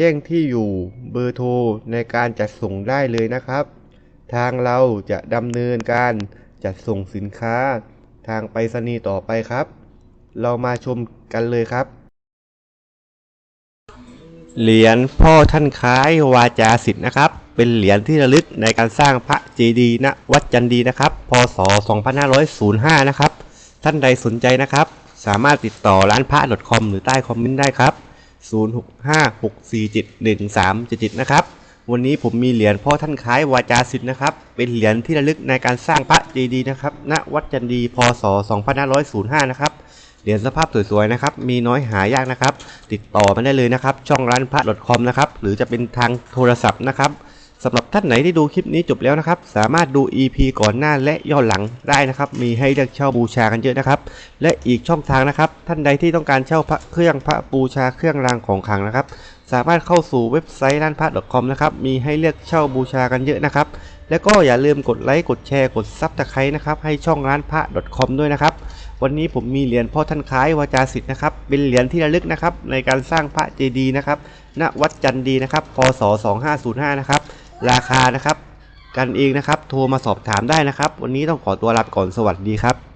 จ้งที่อยู่เบอร์โทรในการจัดส่งได้เลยนะครับ ทางเราจะดำเนินการจัดส่งสินค้า ทางไปรษณีย์ต่อไปครับ เรามาชมกันเลยครับ เหรียญพ่อท่านคล้ายวาจาสิทธิ์นะครับ เป็นเหรียญที่ระลึกในการสร้างพระเจดีย์ณวัดจันดีนะครับ พศ 2505 นะครับ ท่านใดสนใจนะครับ สามารถติดต่อร้านพระ .com หรือใต้คอมเมนต์ได้ครับ 0656471377นะครับ วันนี้ผมมีเหรียญพ่อท่านคล้ายวาจาสิทธิ์นะครับ เป็นเหรียญที่ระลึกในการสร้างพระเจดีย์นะครับ ณ วัดจันดี พศ 2505 นะครับ เหรียญสภาพสวยๆนะครับ มีน้อยหายากนะครับ ติดต่อมาได้เลยนะครับ ช่องร้านพระ .com นะครับ หรือจะเป็นทางโทรศัพท์นะครับ สำหรับท่านไหนที่ดูคลิปนี้จบแล้วนะครับ สามารถดู EP ก่อนหน้าและย้อนหลังได้นะครับ มีให้เลือกเช่าบูชากันเยอะนะครับ และอีกช่องทางนะครับ ท่านใดที่ต้องการเช่าพระเครื่องพระบูชาเครื่องรางของขลังนะครับ สามารถเข้าสู่เว็บไซต์ร้านพระ .com นะครับ มีให้เลือกเช่าบูชากันเยอะนะครับ แล้วก็อย่าลืมกดไลค์ กดแชร์ กดซับตะไคร้นะครับ ให้ช่องร้านพระ .com ด้วยนะครับ วันนี้ผมมีเหรียญพ่อท่านคล้ายวาจาสิทธิ์นะครับ เป็นเหรียญที่ระลึกนะครับในการสร้างพระเจดีย์นะครับ ณ วัดจันดีนะครับ พศ 2505 นะครับ ราคานะครับ กันเองนะครับ โทรมาสอบถามได้นะครับ วันนี้ต้องขอตัวลาไปก่อนสวัสดีครับ